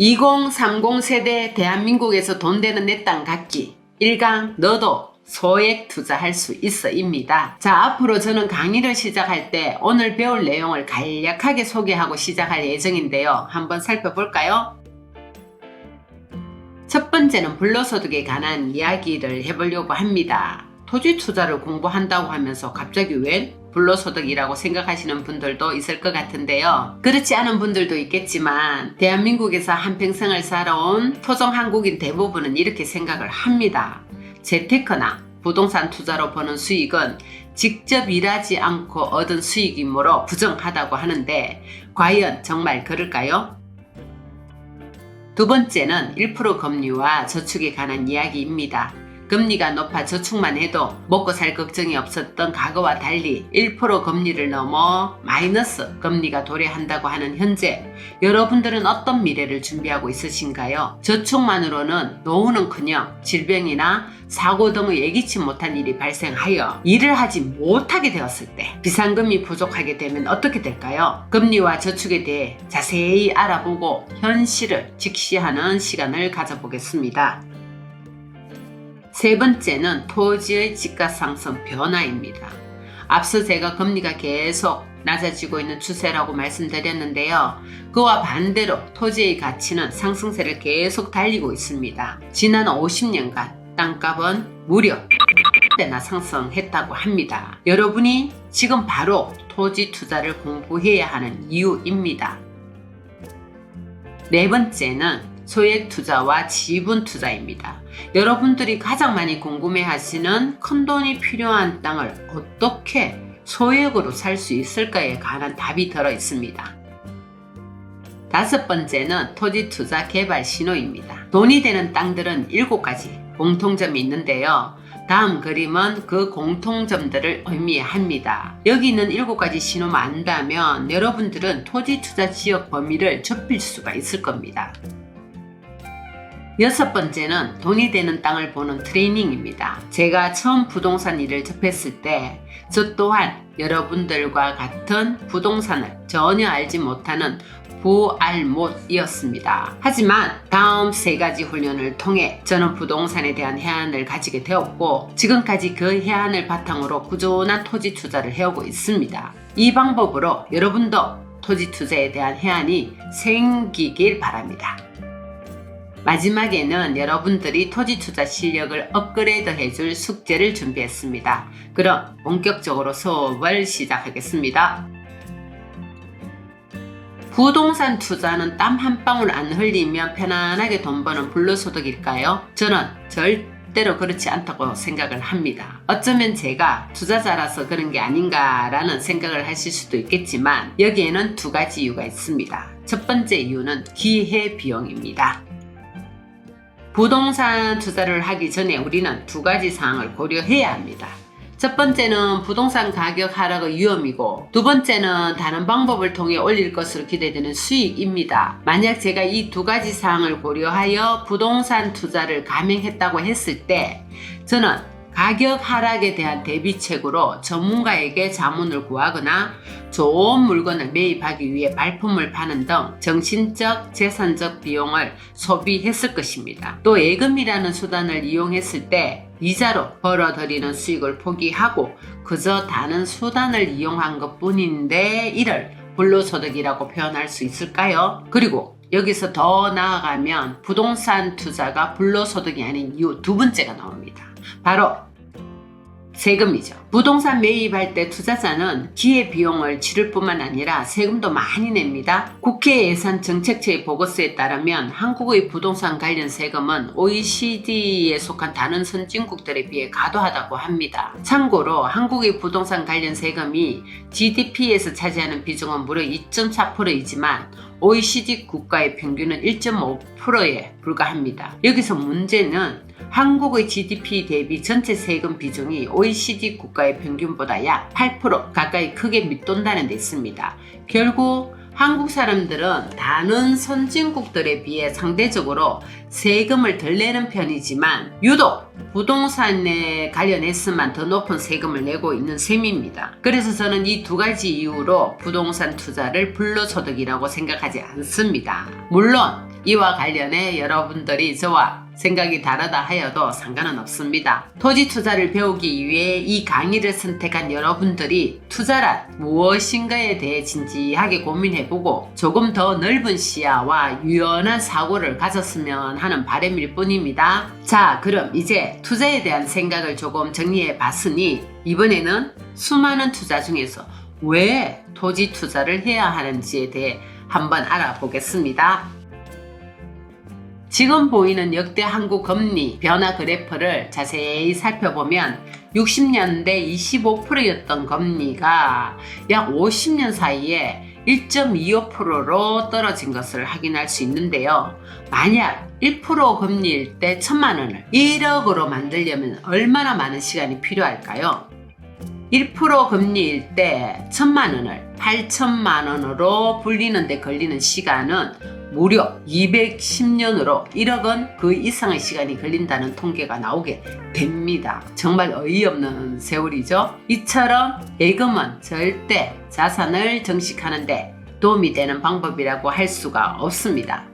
2030 세대 대한민국에서 돈 되는 내 땅 갖기 1강 너도 소액 투자할 수 있어입니다. 자 앞으로 저는 강의를 시작할 때 오늘 배울 내용을 간략하게 소개하고 시작할 예정인데요. 한번 살펴볼까요? 첫 번째는 불로소득에 관한 이야기를 해보려고 합니다. 토지 투자를 공부한다고 하면서 갑자기 웬 불로소득이라고 생각하시는 분들도 있을 것 같은데요. 그렇지 않은 분들도 있겠지만 대한민국에서 한평생을 살아온 토종 한국인 대부분은 이렇게 생각을 합니다. 재테크나 부동산 투자로 버는 수익은 직접 일하지 않고 얻은 수익이므로 부정하다고 하는데 과연 정말 그럴까요? 두 번째는 1% 금리와 저축에 관한 이야기입니다. 금리가 높아 저축만 해도 먹고 살 걱정이 없었던 과거와 달리 1% 금리를 넘어 마이너스 금리가 도래한다고 하는 현재 여러분들은 어떤 미래를 준비하고 있으신가요? 저축만으로는 노후는커녕 질병이나 사고 등의 예기치 못한 일이 발생하여 일을 하지 못하게 되었을 때 비상금이 부족하게 되면 어떻게 될까요? 금리와 저축에 대해 자세히 알아보고 현실을 직시하는 시간을 가져보겠습니다. 세 번째는 토지의 집가 상승 변화입니다. 앞서 제가 금리가 계속 낮아지고 있는 추세라고 말씀드렸는데요. 그와 반대로 토지의 가치는 상승세를 계속 달리고 있습니다. 지난 50년간 땅값은 무려 배나 상승했다고 합니다. 여러분이 지금 바로 토지 투자를 공부해야 하는 이유입니다. 네 번째는 소액 투자와 지분 투자입니다. 여러분들이 가장 많이 궁금해 하시는 큰 돈이 필요한 땅을 어떻게 소액으로 살 수 있을까에 관한 답이 들어 있습니다. 다섯 번째는 토지 투자 개발 신호입니다. 돈이 되는 땅들은 7가지 공통점이 있는데요. 다음 그림은 그 공통점들을 의미합니다. 여기 있는 7가지 신호만 안다면 여러분들은 토지 투자 지역 범위를 좁힐 수가 있을 겁니다. 여섯 번째는 돈이 되는 땅을 보는 트레이닝입니다. 제가 처음 부동산 일을 접했을 때 저 또한 여러분들과 같은 부동산을 전혀 알지 못하는 부알못이었습니다. 하지만 다음 세 가지 훈련을 통해 저는 부동산에 대한 해안을 가지게 되었고 지금까지 그 해안을 바탕으로 꾸준한 토지 투자를 해오고 있습니다. 이 방법으로 여러분도 토지 투자에 대한 해안이 생기길 바랍니다. 마지막에는 여러분들이 토지 투자 실력을 업그레이드 해줄 숙제를 준비했습니다. 그럼 본격적으로 수업을 시작하겠습니다. 부동산 투자는 땀 한 방울 안 흘리면 편안하게 돈 버는 불로소득일까요? 저는 절대로 그렇지 않다고 생각을 합니다. 어쩌면 제가 투자자라서 그런 게 아닌가라는 생각을 하실 수도 있겠지만 여기에는 두 가지 이유가 있습니다. 첫 번째 이유는 기회 비용입니다. 부동산 투자를 하기 전에 우리는 두 가지 사항을 고려해야 합니다. 첫 번째는 부동산 가격 하락의 위험이고 두 번째는 다른 방법을 통해 올릴 것으로 기대되는 수익입니다. 만약 제가 이 두 가지 사항을 고려하여 부동산 투자를 감행했다고 했을 때 저는 가격 하락에 대한 대비책으로 전문가에게 자문을 구하거나 좋은 물건을 매입하기 위해 발품을 파는 등 정신적, 재산적 비용을 소비했을 것입니다. 또 예금이라는 수단을 이용했을 때 이자로 벌어들이는 수익을 포기하고 그저 다른 수단을 이용한 것 뿐인데 이를 불로소득이라고 표현할 수 있을까요? 그리고 여기서 더 나아가면 부동산 투자가 불로소득이 아닌 이유 두 번째가 나옵니다. 바로 세금이죠. 부동산 매입할 때 투자자는 기회 비용을 치를 뿐만 아니라 세금도 많이 냅니다. 국회 예산 정책처의 보고서에 따르면 한국의 부동산 관련 세금은 OECD에 속한 다른 선진국들에 비해 과도하다고 합니다. 참고로 한국의 부동산 관련 세금이 GDP에서 차지하는 비중은 무려 2.4%이지만 OECD 국가의 평균은 1.5%에 불과합니다. 여기서 문제는 한국의 GDP 대비 전체 세금 비중이 OECD 국가의 평균보다 약 8% 가까이 크게 밑돈다는 데 있습니다. 결국 한국 사람들은 다른 선진국들에 비해 상대적으로 세금을 덜 내는 편이지만 유독 부동산에 관련해서만 더 높은 세금을 내고 있는 셈입니다. 그래서 저는 이 두 가지 이유로 부동산 투자를 불로소득이라고 생각하지 않습니다. 물론 이와 관련해 여러분들이 저와 생각이 다르다 하여도 상관은 없습니다. 토지 투자를 배우기 위해 이 강의를 선택한 여러분들이 투자란 무엇인가에 대해 진지하게 고민해보고 조금 더 넓은 시야와 유연한 사고를 가졌으면 하는 바람일 뿐입니다. 자, 그럼 이제 투자에 대한 생각을 조금 정리해 봤으니 이번에는 수많은 투자 중에서 왜 토지 투자를 해야 하는지에 대해 한번 알아보겠습니다. 지금 보이는 역대 한국 금리 변화 그래프를 자세히 살펴보면 60년대 25%였던 금리가 약 50년 사이에 1.25%로 떨어진 것을 확인할 수 있는데요. 만약 1% 금리일 때 천만 원을 1억으로 만들려면 얼마나 많은 시간이 필요할까요? 1% 금리일 때 천만 원을 8천만 원으로 불리는데 걸리는 시간은 무려 210년으로 1억 원 그 이상의 시간이 걸린다는 통계가 나오게 됩니다. 정말 어이없는 세월이죠. 이처럼 예금은 절대 자산을 정식하는데 도움이 되는 방법이라고 할 수가 없습니다.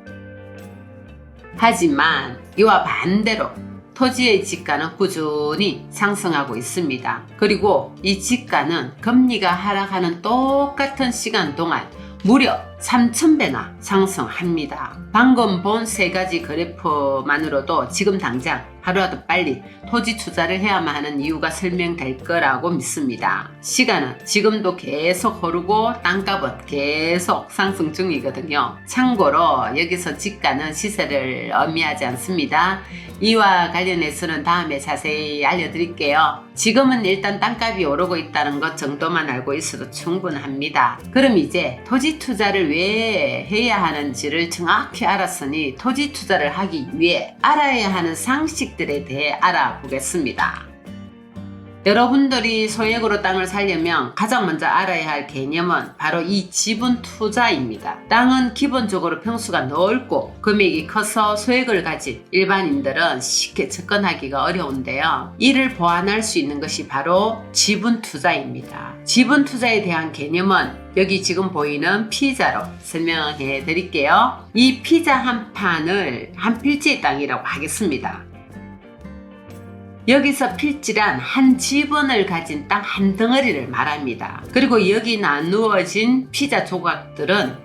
하지만 이와 반대로 토지의 지가는 꾸준히 상승하고 있습니다. 그리고 이 지가는 금리가 하락하는 똑같은 시간 동안 무려 3,000배나 상승합니다. 방금 본 세 가지 그래프만으로도 지금 당장 하루라도 빨리 토지 투자를 해야만 하는 이유가 설명될 거라고 믿습니다. 시간은 지금도 계속 흐르고 땅값은 계속 상승 중이거든요. 참고로 여기서 지가는 시세를 의미하지 않습니다. 이와 관련해서는 다음에 자세히 알려드릴게요. 지금은 일단 땅값이 오르고 있다는 것 정도만 알고 있어도 충분합니다. 그럼 이제 토지 투자를 왜 해야 하는지를 정확히 알았으니 토지 투자를 하기 위해 알아야 하는 상식들에 대해 알아보겠습니다. 여러분들이 소액으로 땅을 살려면 가장 먼저 알아야 할 개념은 바로 이 지분 투자입니다. 땅은 기본적으로 평수가 넓고 금액이 커서 소액을 가진 일반인들은 쉽게 접근하기가 어려운데요. 이를 보완할 수 있는 것이 바로 지분 투자입니다. 지분 투자에 대한 개념은 여기 지금 보이는 피자로 설명해 드릴게요. 이 피자 한 판을 한 필지의 땅이라고 하겠습니다. 여기서 필지란 한 지분을 가진 땅 한 덩어리를 말합니다. 그리고 여기 나누어진 피자 조각들은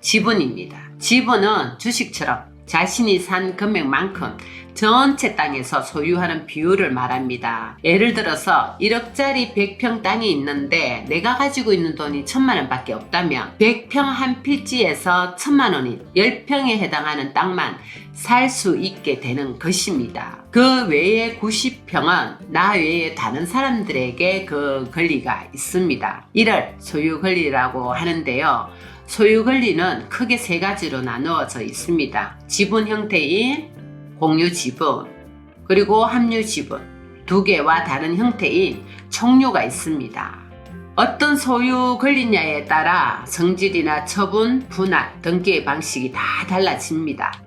지분입니다. 지분은 주식처럼 자신이 산 금액만큼 전체 땅에서 소유하는 비율을 말합니다. 예를 들어서 1억짜리 100평 땅이 있는데 내가 가지고 있는 돈이 1000만 원 밖에 없다면 100평 한 필지에서 1000만 원인 10평에 해당하는 땅만 살 수 있게 되는 것입니다. 그 외에 90평은 나 외에 다른 사람들에게 그 권리가 있습니다. 이를 소유 권리라고 하는데요. 소유 권리는 크게 세 가지로 나누어져 있습니다. 지분 형태인 공유 지분, 그리고 합류 지분, 두 개와 다른 형태인 총류가 있습니다. 어떤 소유 권리냐에 따라 성질이나 처분, 분할, 등기의 방식이 다 달라집니다.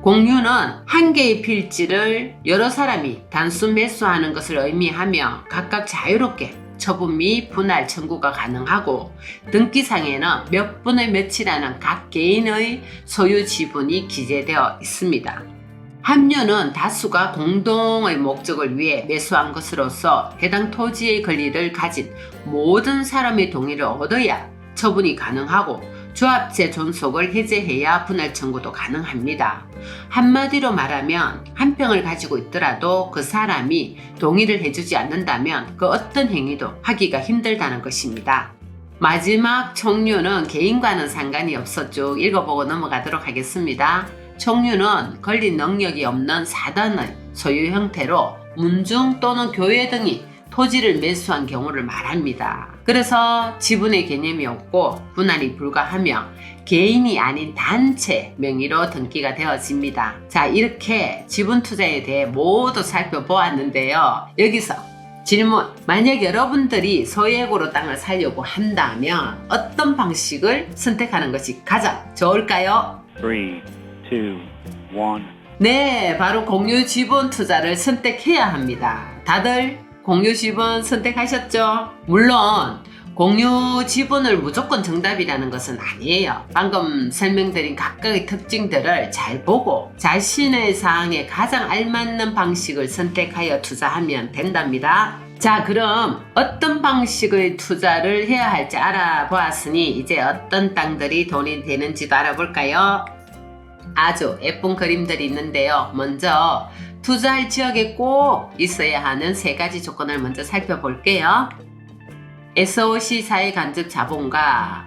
공유는 한 개의 필지를 여러 사람이 단순 매수하는 것을 의미하며 각각 자유롭게 처분 및 분할 청구가 가능하고 등기상에는 몇 분의 몇이라는 각 개인의 소유 지분이 기재되어 있습니다. 합류는 다수가 공동의 목적을 위해 매수한 것으로서 해당 토지의 권리를 가진 모든 사람의 동의를 얻어야 처분이 가능하고 조합체 존속을 해제해야 분할 청구도 가능합니다. 한마디로 말하면 한 평을 가지고 있더라도 그 사람이 동의를 해주지 않는다면 그 어떤 행위도 하기가 힘들다는 것입니다. 마지막 총류는 개인과는 상관이 없어 쭉 읽어보고 넘어가도록 하겠습니다. 총류는 권리 능력이 없는 사단의 소유 형태로 문중 또는 교회 등이 토지를 매수한 경우를 말합니다. 그래서 지분의 개념이 없고 분할이 불가하며 개인이 아닌 단체 명의로 등기가 되어집니다. 자, 이렇게 지분 투자에 대해 모두 살펴보았는데요. 여기서 질문. 만약 여러분들이 소액으로 땅을 살려고 한다면 어떤 방식을 선택하는 것이 가장 좋을까요? 3, 2, 1. 네, 바로 공유 지분 투자를 선택해야 합니다. 다들 공유 지분 선택하셨죠? 물론 공유 지분을 무조건 정답이라는 것은 아니에요. 방금 설명드린 각각의 특징들을 잘 보고 자신의 사항에 가장 알맞는 방식을 선택하여 투자하면 된답니다. 자, 그럼 어떤 방식의 투자를 해야 할지 알아보았으니 이제 어떤 땅들이 돈이 되는지도 알아볼까요? 아주 예쁜 그림들이 있는데요. 먼저 투자할 지역에 꼭 있어야 하는 세 가지 조건을 먼저 살펴볼게요. SOC 사회 간접 자본과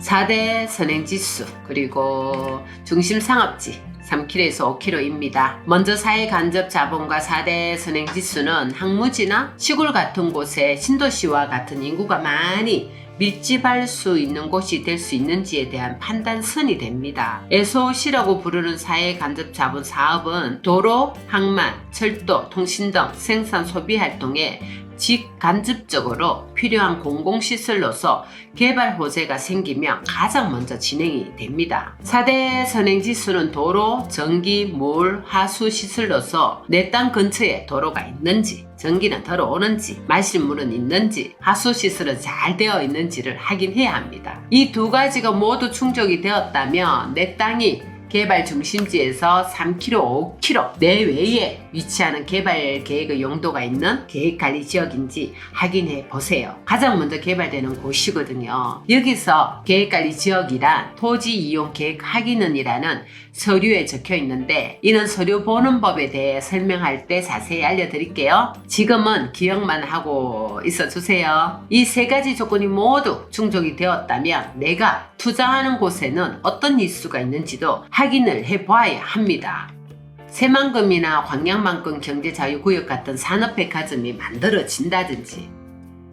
4대 선행지수 그리고 중심 상업지 3km에서 5km입니다. 먼저 사회 간접 자본과 4대 선행지수는 항무지나 시골 같은 곳에 신도시와 같은 인구가 많이 밀집할 수 있는 곳이 될 수 있는지에 대한 판단선이 됩니다. SOC라고 부르는 사회 간접 자본 사업은 도로, 항만, 철도, 통신 등 생산 소비 활동에 직간접적으로 필요한 공공시설로서 개발 호재가 생기면 가장 먼저 진행이 됩니다. 4대 선행지수는 도로, 전기, 물, 하수 시설로서 내 땅 근처에 도로가 있는지, 전기는 들어오는지, 마실 물은 있는지, 하수 시설은 잘 되어 있는지를 확인해야 합니다. 이 두 가지가 모두 충족이 되었다면 내 땅이 개발 중심지에서 3km, 5km 내외에 위치하는 개발 계획의 용도가 있는 계획 관리 지역인지 확인해 보세요. 가장 먼저 개발되는 곳이거든요. 여기서 계획 관리 지역이란 토지 이용 계획 확인은이라는 서류에 적혀 있는데 이는 서류 보는 법에 대해 설명할 때 자세히 알려드릴게요. 지금은 기억만 하고 있어 주세요. 이 세 가지 조건이 모두 충족이 되었다면 내가 투자하는 곳에는 어떤 이슈가 있는지도 을 해봐야 합니다. 새만금이나 광양만큼 경제자유구역 같은 산업백화점이 만들어진다든지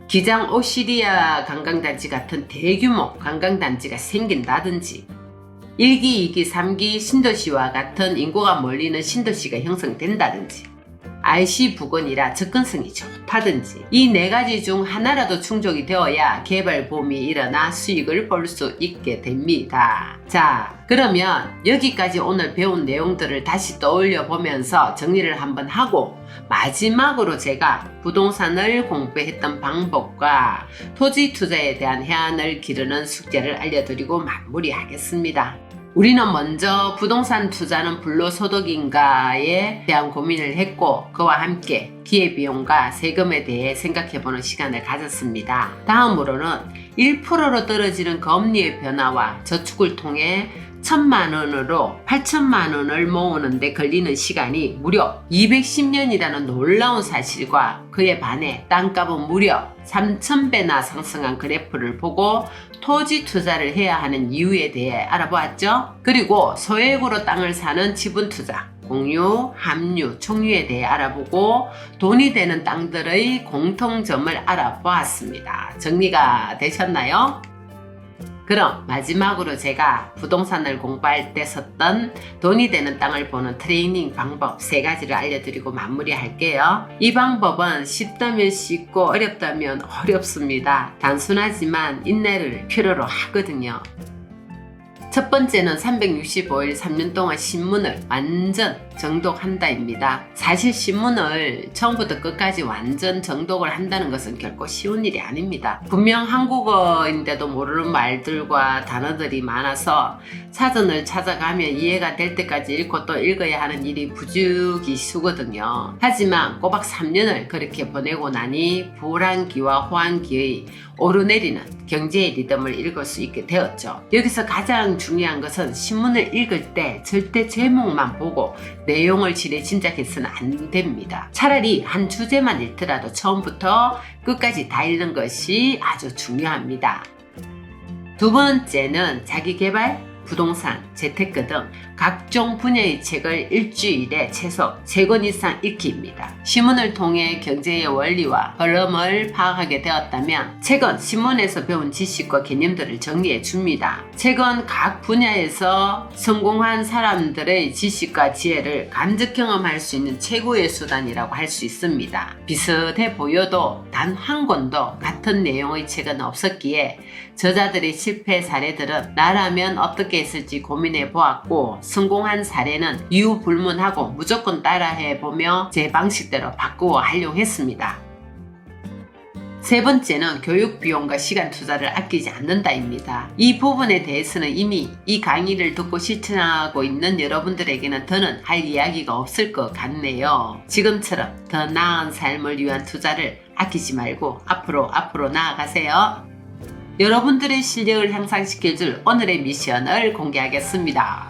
기장 오시리아 관광단지 같은 대규모 관광단지가 생긴다든지 1기, 2기, 3기 신도시와 같은 인구가 몰리는 신도시가 형성된다든지 IC 부근이라 접근성이 좋다든지 이 네 가지 중 하나라도 충족이 되어야 개발 붐이 일어나 수익을 볼 수 있게 됩니다. 자, 그러면 여기까지 오늘 배운 내용들을 다시 떠올려 보면서 정리를 한번 하고 마지막으로 제가 부동산을 공부했던 방법과 토지 투자에 대한 해안을 기르는 숙제를 알려드리고 마무리하겠습니다. 우리는 먼저 부동산 투자는 불로소득인가에 대한 고민을 했고 그와 함께 기회비용과 세금에 대해 생각해보는 시간을 가졌습니다. 다음으로는 1%로 떨어지는 금리의 변화와 저축을 통해 천만 원으로 8천만 원을 모으는데 걸리는 시간이 무려 210년이라는 놀라운 사실과 그에 반해 땅값은 무려 3,000배나 상승한 그래프를 보고 토지 투자를 해야 하는 이유에 대해 알아보았죠. 그리고 소액으로 땅을 사는 지분 투자, 공유, 함유, 총유에 대해 알아보고 돈이 되는 땅들의 공통점을 알아보았습니다. 정리가 되셨나요? 그럼 마지막으로 제가 부동산을 공부할 때 썼던 돈이 되는 땅을 보는 트레이닝 방법 세 가지를 알려드리고 마무리할게요. 이 방법은 쉽다면 쉽고 어렵다면 어렵습니다. 단순하지만 인내를 필요로 하거든요. 첫 번째는 365일 3년 동안 신문을 완전 정독한다입니다. 사실 신문을 처음부터 끝까지 완전 정독을 한다는 것은 결코 쉬운 일이 아닙니다. 분명 한국어인데도 모르는 말들과 단어들이 많아서 사전을 찾아가면 이해가 될 때까지 읽고 또 읽어야 하는 일이 부죽이수거든요. 하지만 꼬박 3년을 그렇게 보내고 나니 불안기와 호안기의 오르내리는 경제의 리듬을 읽을 수 있게 되었죠. 여기서 가장 중요한 것은 신문을 읽을 때 절대 제목만 보고 내용을 지레 짐작해서는 안 됩니다. 차라리 한 주제만 읽더라도 처음부터 끝까지 다 읽는 것이 아주 중요합니다. 두 번째는 자기 개발, 부동산, 재테크 등 각종 분야의 책을 일주일에 최소 3권 이상 읽기입니다. 신문을 통해 경제의 원리와 흐름을 파악하게 되었다면 책은 신문에서 배운 지식과 개념들을 정리해 줍니다. 책은 각 분야에서 성공한 사람들의 지식과 지혜를 간접 경험할 수 있는 최고의 수단이라고 할 수 있습니다. 비슷해 보여도 단 한 권도 같은 내용의 책은 없었기에 저자들의 실패 사례들은 나라면 어떻게 했을지 고민해 보았고 성공한 사례는 이유 불문하고 무조건 따라해 보며 제 방식대로 바꾸어 하려고 했습니다. 세 번째는 교육 비용과 시간 투자를 아끼지 않는다입니다. 이 부분에 대해서는 이미 이 강의를 듣고 실천하고 있는 여러분들에게는 더는 할 이야기가 없을 것 같네요. 지금처럼 더 나은 삶을 위한 투자를 아끼지 말고 앞으로 앞으로 나아가세요. 여러분들의 실력을 향상시켜줄 오늘의 미션을 공개하겠습니다.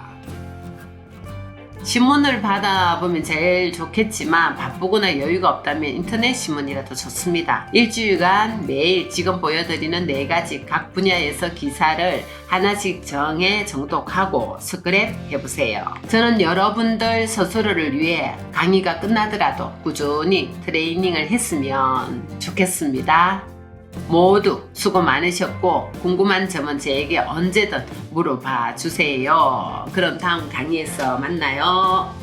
신문을 받아보면 제일 좋겠지만 바쁘거나 여유가 없다면 인터넷 신문이라도 좋습니다. 일주일간 매일 지금 보여드리는 네 가지 각 분야에서 기사를 하나씩 정해 정독하고 스크랩 해보세요. 저는 여러분들 스스로를 위해 강의가 끝나더라도 꾸준히 트레이닝을 했으면 좋겠습니다. 모두 수고 많으셨고 궁금한 점은 저에게 언제든 물어봐 주세요. 그럼 다음 강의에서 만나요.